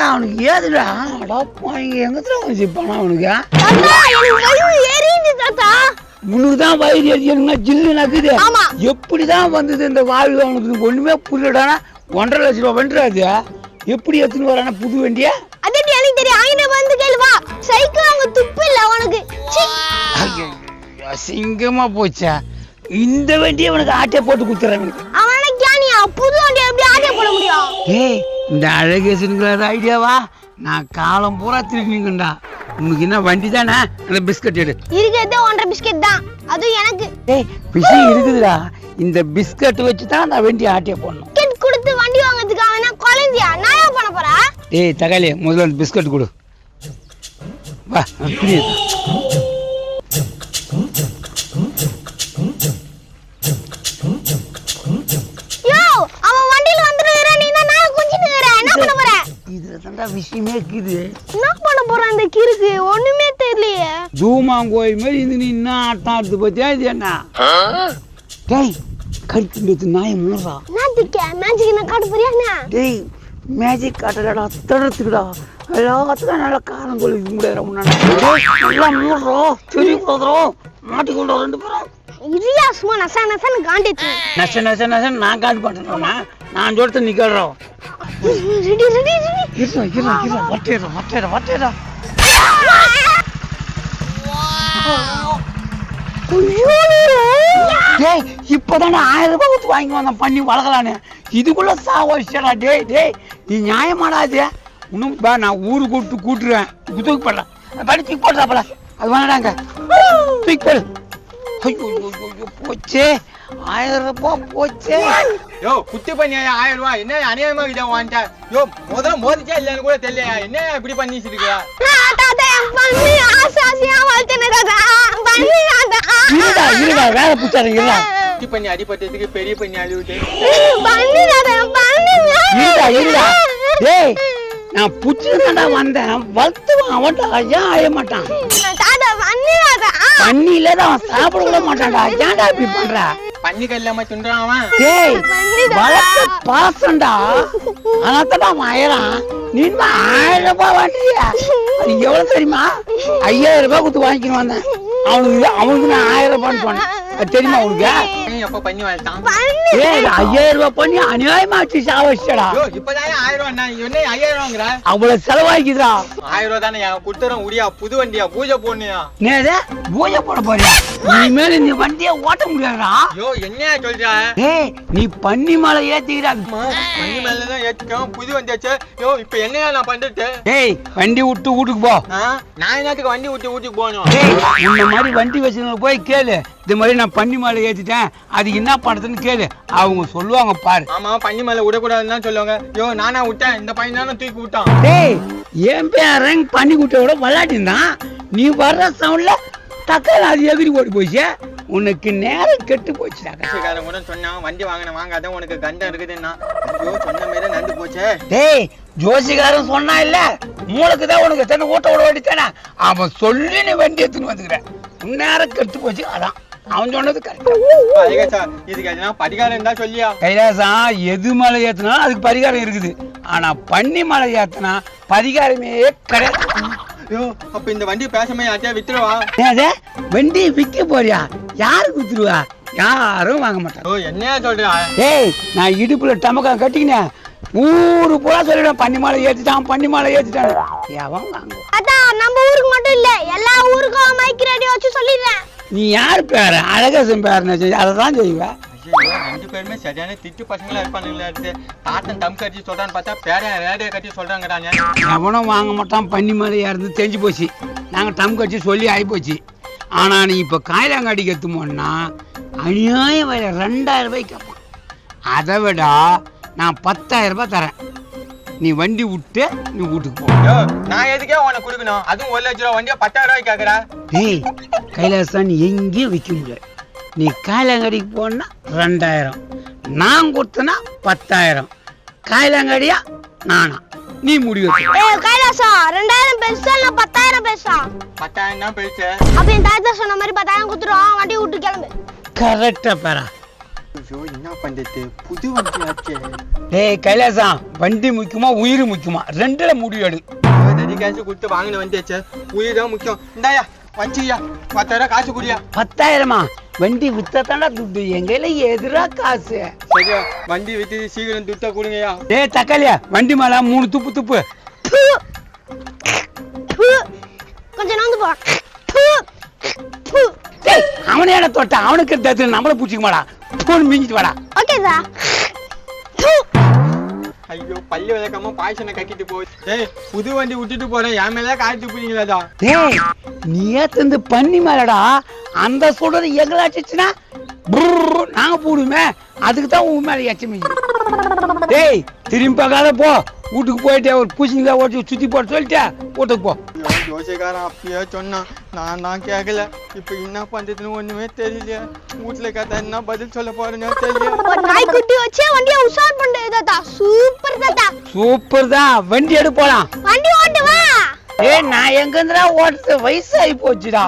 ஏன்டா அவனுக்கு ஏதுடா? அடா போய் எங்கத்துல அவனுக்கு? தாத்தா எனக்கு வயிறு உனக்கு தான் எரியுதுன்னா ஜில்லு நக்குது? ஆமா. எப்படிதான் வந்தது இந்த வாழ்வு அவனுக்கு? ஒண்ணுமே புரியலடானா ஒன்றரை லட்ச ரூபா வென்றாது எப்படி எடுத்துன்னு வரானா புது வண்டியா? அதட்டி எனக்கு தெரியும். ஆயின வந்து கேளு வா. சைக்கிள் அவங்க துப்பு இல்ல உனக்கு அசிங்கமா போச்சா. இந்த வண்டியை அவனுக்கு ஆட்டே போட்டு குத்துறேன் எனக்கு அவன புது வண்டி எப்படி ஆட்டே போட முடியும்? ஏய் இந்த அழகேசனுங்கிற ஐடியாவா நான் காலம் பூரா திரும்பிங்கண்டா. உனக்கு என்ன வண்டி தானே? அந்த பிஸ்கட் எடு. இருக்கிறதே ஒன்றரை பிஸ்கெட் தான். அதுவும் எனக்கு. ஏய் விஷயம் இருக்குதுடா. இந்த பிஸ்கட் வச்சு தான் நான் வண்டி ஆட்டிய போடணும். பிஸ்கெட் கொடுத்து வண்டி வாங்குறதுக்கு அவன் என்ன குழந்தையா? நான் ஏன் பண்ண போறா ஏய் தகாளி முதல்ல அந்த பிஸ்கட் கொடு. வா நான் இருக்குது என்ன பண்ண போற அந்த கிறுக்கு ஒண்ணுமே தெரியலையே. தூமாங்கோய் மாதிரி இது நீ என்ன ஆட்டம் ஆடுது பத்தியா இது என்ன? டேய் கடித்து நாய் முன்னறா நாத்திக்க மேஜிக் என்ன காட்ட போறியா என்ன? டேய் மேஜிக் காட்டலடா தடுத்துக்கடா எல்லாத்துக்கும் நல்லா காரம் கொள்ளிக்க முடியாது முன்னாடி நல்லா மூடுறோம் சரி போதுறோம் மாட்டிக்கொண்டோம் ரெண்டு பேரும். இரியா சும்மா நசா நசான்னு காண்டிட்டு. நச நச நச நான் காட்டு பாட்டுறோம்னா நான் சொல்லிட்டு நிக்கிறோம் ரெடி ரெடி ரெடி இருடா இருடா இருடா வட்டேடா வட்டேடா வட்டேடா டேய் இப்போதானே ஆயிரம் ரூபாய் கொடுத்து வாங்கி வந்தேன். பண்ணி வளர்க்கலான்னு. இதுக்குள்ள சாவடிச்சடா டேய் டேய் நீ நியாயமாடாது இன்னும் பா நான் ஊரு கூப்பிட்டு கூட்டுருவேன். தூக்கி போடலாம் படி தூக்கி போடுறாப்பல அது வேணாங்க தூக்கி போடு. ஐயோ போச்சே. ஆயிரம் ரூபாய் போச்சே. யோ குத்தி பண்ணியா ஆயிரம் ரூபாய். என்ன அநியாயமா இதை வாங்கிட்டா யோ முதல்ல மோதிச்சா இல்லைன்னு கூட தெரியலையா? என்ன இப்படி பண்ணி வச்சிருக்கா நான் தாத்தா என் பண்ணி ஆசை ஆசையா வளர்த்தேன் தாத்தா பண்ணி தாத்தா இருடா இருடா வேலை பிடிச்சாரு இருடா. குத்தி பண்ணி அடிபட்டதுக்கு பெரிய பண்ணி அழிவிட்டு. டேய் நான் புடிச்சுதான்டா வந்தேன். வளர்த்துவான் அவன்டா. ஏன் அழைய மாட்டான்? பண்ணியில தான் சாப்பிட கூட மாட்டான்டா. ஏன்டா இப்படி பண்ற? பண்ணி கல்லாம துண்டுறான் அவன். டேய் வளர்த்த பாசம்டா. அதனால அவன் அயறான் நீ ஆயிரம் ரூபாய் அது எவ்வளவு தெரியுமா? ஐயாயிரம் ரூபாய் கொடுத்து வாங்கிக்கணும் வந்தேன். அவனுக்கு அவனுக்கு நான் ஆயிரம் ரூபான்னு சொன்னேன். அது தெரியுமா உனக்கு? எப்ப பண்ணி ஐயாயிரம் ரூபாய் பண்ணி அநியாயமா வச்சு சாவடிச்சடா யோ இப்பதானே ஆயிரம் ரூபாய் நான் என்ன ஐயாயிரம் ரூபாங்கிற அவ்வளவு செலவாக்கிதுடா ஆயிரம் ரூபாய் தானே குடுத்துறோம் உரியா புது வண்டியா பூஜை போடணியா பூஜை போட போறியா இனிமேல் இந்த வண்டியை ஓட்ட முடியாதுடா யோ என்ன சொல்ற ஏய் நீ பன்னி மலை ஏத்திக்கிறா பண்ணி மேலதான் ஏத்துக்கோம் புது வண்டி ஆச்சு யோ இப்ப என்னையா நான் பண்ணிட்டு ஏய் வண்டி விட்டு வீட்டுக்கு போ நான் என்னத்துக்கு வண்டி விட்டு வீட்டுக்கு போகணும் ஏய் இந்த மாதிரி வண்டி வச்சுருந்தவங்க போய் கேளு இந்த மாதிரி நான் பன்னி மலை ஏத்திட்டேன். அதுக்கு என்ன பண்ணுறதுன்னு கேளு. அவங்க சொல்லுவாங்க பாரு. ஆமா பண்ணி மேல விடக்கூடாதுன்னு தான் சொல்லுவாங்க. யோ நானா விட்டேன். இந்த பையன் தானே தூக்கி விட்டான். டேய் என் பேரன் பண்ணி குட்டியோட விளையாட்டிருந்தான் நீ வர்ற சவுண்ட்ல தக்காளி அது எகிரி ஓடி போச்சு உனக்கு நேரம் கெட்டு போச்சுடா காரன் கூட சொன்னான் வண்டி வாங்கின வாங்காத உனக்கு கண்டம் இருக்குதுன்னா. ஐயோ சொன்ன மாதிரி நண்டு போச்சே. டேய் ஜோசிகாரன் சொன்னா இல்ல. மூளைக்கு தான் உனக்கு தானே ஓட்ட விட வேண்டித்தானே அவன் சொல்லி நீ வண்டி எடுத்துன்னு வந்துக்கிற. நேரம் கெட்டு போச்சு அதான். அவன் சொன்னது கரெக்ட் பரிகாரம் இருந்தா சொல்லியா? கைலாசம் எது மலை ஏத்தினாலும் அதுக்கு பரிகாரம் இருக்குது. ஆனா பன்னி மலை ஏத்தினா பரிகாரமே கிடையாது. ஐயோ அப்ப இந்த வண்டி பேசாம யார்ட்டையா வித்துருவா வண்டி விற்க போறியா? யாரு குத்துருவா யாரும் வாங்க மாட்டாங்க. ஐயோ என்னையா சொல்றா? ஏய் நான் இடுப்புல டமக்கா கட்டிக்கினேன் ஊரு பூரா சொல்லிடுவேன். பன்னி மலை ஏத்திட்டான் பன்னி மலை ஏத்திட்டான். எவன் வாங்குவான் அதான் நம்ம ஊருக்கு மட்டும் இல்ல எல்லா ஊருக்கும் மைக் ரேடியோ வச்சு சொல்லிடுறேன். நீ யார் பேர? அழகேசன் பேரனை அதை தான் செய்வேன் ரெண்டு பேருமே சரியான திட்டு பசங்களா இருப்பானுங்களா இருக்கு தாத்தன் தம் கட்டி சொல்றான்னு பார்த்தா பேர ரேடியோ கட்டி சொல்றாங்கடா எவனும் வாங்க மாட்டான் பன்னி மலையா இருந்து தெரிஞ்சு போச்சு. நாங்கள் டம் கட்சி சொல்லி ஆகிப்போச்சு ஆனால் நீ இப்போ காயிலாங்காடிக்கு எத்துமோன்னா அநியாயம் விலை ரெண்டாயிரம் ரூபாய்க்கு கேட்பான் அதை விட நான் பத்தாயிரம் ரூபாய் தரேன். நீ வண்டி விட்டு நீ வீட்டுக்கு போ. நான் எதுக்கே உனக்கு கொடுக்கணும்? அதுவும் ஒரு லட்ச ரூபா வண்டியா பத்தாயிரம் ரூபாய்க்கு கேக்குறா? ஏய் கைலாசம் நீ எங்கேயும் விற்க முடியாது. நீ காயிலாங்காடிக்கு போனா ரெண்டாயிரம். நான் கொடுத்தனா பத்தாயிரம். காயிலாங்காடியா நானா. நீ முடிவு. ஏய் கைலாசம் ரெண்டாயிரம் பெருசா இல்ல பத்தாயிரம் பெருசா? பத்தாயிரம் தான் போயிடுச்சு அப்ப என் தாத்தா சொன்ன மாதிரி பத்தாயிரம் குத்துருவோம் வண்டி விட்டு கிளம்பு. கரெக்டா பேரா. ஐயோ பண்றது புது வண்டி ஆச்சே. டேய் கைலாசம் வண்டி முக்கியமா உயிர் முக்கியமா? ரெண்டுல முடிவு எடு ரெடி காசு கொடுத்து வாங்கின வண்டி ஆச்சே. உயிர் தான் முக்கியம். இந்தாயா வச்சியா பத்தாயிரம் காசு குடியா? பத்தாயிரமா? வண்டி வித்தத்தாண்டா துட்டு. எங்க கையில எதிரா காசு? சரியா வண்டி வித்து சீக்கிரம் துட்ட கொடுங்கய்யா. டேய் தக்காளியா வண்டி மேல மூணு துப்பு துப்பு. ப்பு. ப்பு. கொஞ்சம் நோந்து போ. என்ன தொட்ட அவனுக்கு தத்து நம்மள பூச்சிக்க மாடா. போன் மிஞ்சிட்டு வாடா. Okay sir. ஐயோ பள்ளி விளக்காம பாய்ச்சனை கட்டிட்டு போய் ஏய் புது வண்டி விட்டுட்டு போறேன். என் மேல காய்ச்சி போறீங்களாடா டேய் நீ ஏத்தந்து பண்ணி மேலடா? அந்த சொல்றது எங்களை அடிச்சுச்சுன்னா? நாங்க போடுவோமே அதுக்கு தான் உன் மேல எச்சமிச்சு டேய் திரும்பி பார்க்காத போ. வீட்டுக்கு போயிட்டு ஒரு பூசிங்க ஓட்டி சுத்தி போட்டு சொல்லிட்டே வீட்டுக்கு போ ஜோசியக்காரன் அப்பயே சொன்னான் நான் தான் கேட்கல இப்போ என்ன பண்றதுன்னு ஒண்ணுமே தெரியல வீட்டுல கதை என்ன பதில் சொல்ல போறேன்னு தெரியல நாய்க்குட்டி வச்சே வண்டியை உஷார் பண்றது தாத்தா சூப்பர் தாத்தா சூப்பர் தான் வண்டி எடு போலாம் வண்டி ஓட்டு வா ஏய் நான் எங்க இருந்துடா ஓட்டுறது வயசாகி போச்சுடா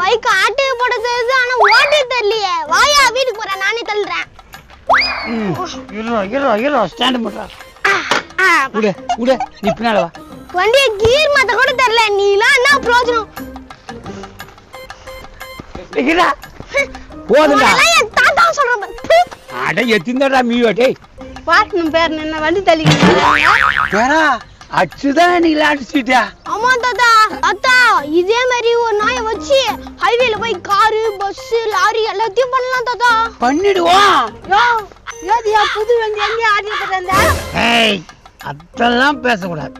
பைக் ஆட்டு போட தெரியுது ஆனா ஓட்ட தெரியலையே வாயா வீட்டுக்கு போறேன் நானே தள்ளுறேன் ம் இருடா இருடா இருடா ஸ்டாண்ட் பண்றா. விடு விடு நீ பின்னால வா. வண்டியை கீர் மாத்த கூட தெரியல. நீலாம் என்ன பிரயோஜனம்? இருடா போதுடா என் தாத்தா சொல்றேன். அட எத்திந்தடா மீவா டேய். பாட்டணும் பேர் என்ன? வண்டி தள்ளிக்கிட்டு வேறா அச்சுதான் நீ அடிச்சுட்டியா ஆமா தாத்தா. தாத்தா இதே மாதிரி ஒரு நாயை வச்சு ஹைவேல போய் காரு பஸ் லாரி எல்லாத்தையும் பண்ணலாம் தாத்தா. பண்ணிடுவோம். யோ யோதியா புது வண்டி எங்க ஆடிட்டு ஏய் அதெல்லாம் பேசக்கூடாது.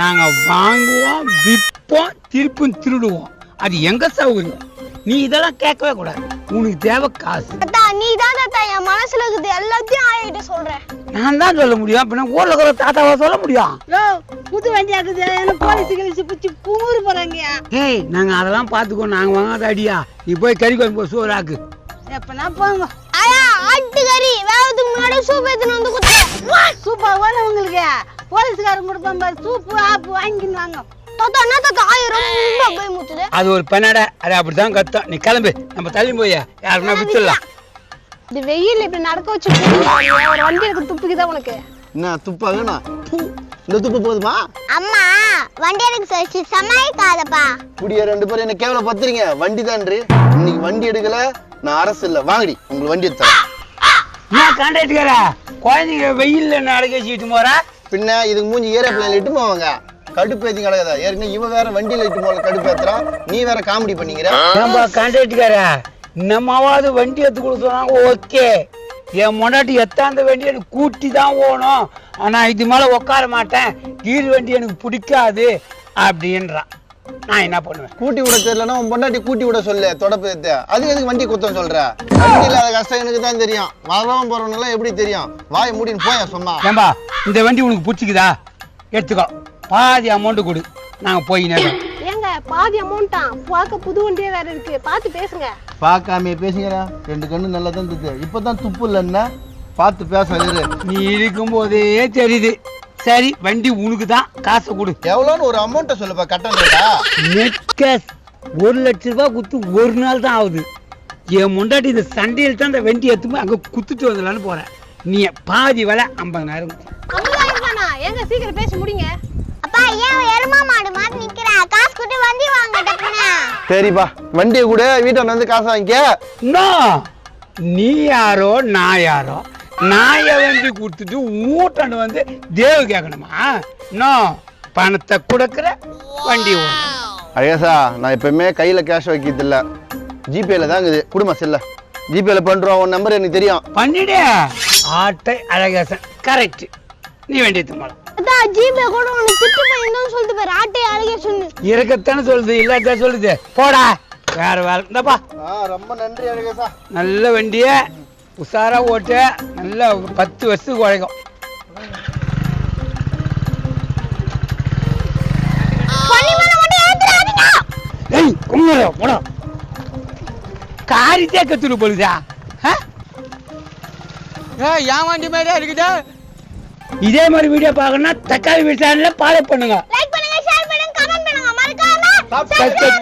நாங்க வாங்குவோம் விற்போம் திருப்பும் திருடுவோம். அது எங்க சௌகரியம்? நீ இதெல்லாம் கேட்கவே கூடாது. உனக்கு தேவை காசு. நீ தான் தாத்தா என் மனசுல இருக்குது எல்லாத்தையும் ஆயிட்டு சொல்றேன். நான் தான் சொல்ல முடியும். அப்படின்னா ஊர்ல இருக்கிற தாத்தாவை சொல்ல முடியும்? புது வண்டி ஆகுது போலீஸ் கிழிச்சு பிடிச்சி குமுறு போறாங்க? ஏய் நாங்க அதெல்லாம் பார்த்துக்கோ நாங்க வாங்காத அடியா. நீ போய் கறி குழம்பு சோறாக்கு எப்பனா போங்க ஆட்டுக்கறி. வேகத்துக்கு முன்னாடி சூப் எடுத்துன்னு வந்து குத்து சூப்பா வேலை உங்களுக்கு. போலீஸ்காரன் கொடுப்பான் பாரு சூப்பு ஆப்பு வாங்கின்னு வாங்க தாத்தா என்ன தாத்தா? ஆயிரம் ரொம்ப பயமுத்துது அது ஒரு பெண்ணாட. அது அப்படிதான் கத்தம் நீ கிளம்பு. நம்ம தள்ளி போய் யாருன்னா வித்துடலாம் இந்த வெயில் இப்படி நடக்க வச்சு ஒரு வண்டி எனக்கு துப்புக்குதா உனக்கு? என்ன துப்பா வேணா இந்த துப்பு போதுமா? அம்மா வண்டி எனக்கு சொல்லி சமாளிக்காதப்பா. குடிய ரெண்டு பேரும் என்ன கேவல பத்துறீங்க. வண்டி தான்றி இன்னைக்கு வண்டி எடுக்கல. நான் அரசு இல்ல. வாங்கடி. உங்களுக்கு வண்டி எடுத்தேன் என்ன கான்ட்ராக்டுக்கார குழந்தைங்க வெயில்ல அடக்க வச்சுட்டு போறா? பின்ன இதுக்கு மூஞ்சி ஏரியா பிள்ளைல இட்டு போவாங்க. கடுப்பு ஏத்தி கிடக்குதா ஏற்கனவே இவன் வேற வண்டியில இட்டு போல கடுப்பு ஏத்துறான் நீ வேற காமெடி பண்ணிக்கிற. ஏன்பா கான்ட்ராக்டுக்கார நம்மவாவது வண்டி எடுத்து கொடுத்தோம் ஓகே என் முன்னாடி எத்தாந்த வண்டி எனக்கு கூட்டி தான் ஓணும். ஆனா இது மேல உட்கார மாட்டேன். கீர் வண்டி எனக்கு பிடிக்காது. அப்படின்றான். நான் என்ன பண்ணுவேன்? கூட்டி விட தெரியலன்னா உன் பொண்டாட்டி கூட்டி விட சொல்லு தொடப்பு ஏத்து அதுக்கு எதுக்கு வண்டி குத்தம் சொல்ற? வண்டி இல்லாத கஷ்டம் எனக்கு தான் தெரியும். வரவன் போறவனெல்லாம் எப்படி தெரியும்? வாய் மூடின்னு போய சொன்னா ஏன்பா இந்த வண்டி உனக்கு பிடிச்சிக்குதா? எடுத்துக்கோ. பாதி அமௌண்ட் கொடு. நாங்க போய் நேரம் ஏங்க பாதி அமௌண்ட்டா பார்க்க புது வண்டியே வேற இருக்கு. பார்த்து பேசுங்க. பார்க்காம பேசுகிறா ரெண்டு கண்ணு நல்லா தான் இருக்குது இப்பதான் துப்பு இல்லைன்னா பார்த்து பேச நீ இருக்கும் போதே தெரியுது. சரி வண்டி உனக்கு தான் காசை கொடு. எவ்வளோன்னு ஒரு அமௌண்ட்டை சொல்லுப்பா கட்டன் ரேட்டா நெட் கேஷ் ஒரு லட்ச ரூபாய் குத்து ஒரு நாள் தான் ஆகுது. என் முண்டாட்டி இந்த சண்டையில் தான் இந்த வண்டி எடுத்துமே அங்கே குத்துட்டு வந்துடலான்னு போறேன். நீ பாதி விலை ஐம்பதாயிரம். ஏங்க சீக்கிரம் பேசி முடிங்க. அப்பா ஏன் எருமா மாடு மாதிரி நிக்கிறா? காசு கொடுத்து வண்டி வாங்க டப்புனா. சரிப்பா வண்டியை கூட வீட்டை வந்து காசு வாங்கிக்க. நோ நீ யாரோ நான் யாரோ? என் வண்டி கொடுத்துட்டு ஊட்டாண்டு வந்து தேவு கேட்கணுமா நோ பணத்தை கொடுக்குற வண்டி ஓடும் அழகேசா நான் எப்பவுமே கையில கேஷ் வைக்கிறது இல்ல. ஜிபேல தான் இருக்குது. குடும்ப செல்ல. ஜிபேல பண்றோம். உன் நம்பர் எனக்கு தெரியும். பண்ணிடு. ஆட்டை அழகேசன் கரெக்ட் நீ வண்டி போலாம். அதான் ஜிபே கூட உனக்கு திட்டு பையன் சொல்லிட்டு போய் ஆட்டை அழகே சொன்னு இருக்கத்தானே சொல்லுது இல்லாத சொல்லுது. போடா. வேற வேலை இந்தப்பா ஆ ரொம்ப நன்றி அழகேசா நல்ல வண்டிய. உஷாரா ஓட்டு நல்ல ஒரு பத்து வருஷத்துக்கு உழைக்கும் ஏய் கும்பிட போடா. காரித்தே கத்துட்டு போலுதா? ஏ என் வண்டி மாதிரியா இருக்குதா? இதே மாதிரி வீடியோ பார்க்கணும்னா தக்காளி வீட்டாண்டில் ஃபாலோ பண்ணுங்க. லைக் பண்ணுங்க ஷேர் பண்ணுங்க கமெண்ட் பண்ணுங்க. மறக்காம சப்ஸ்கிரைப்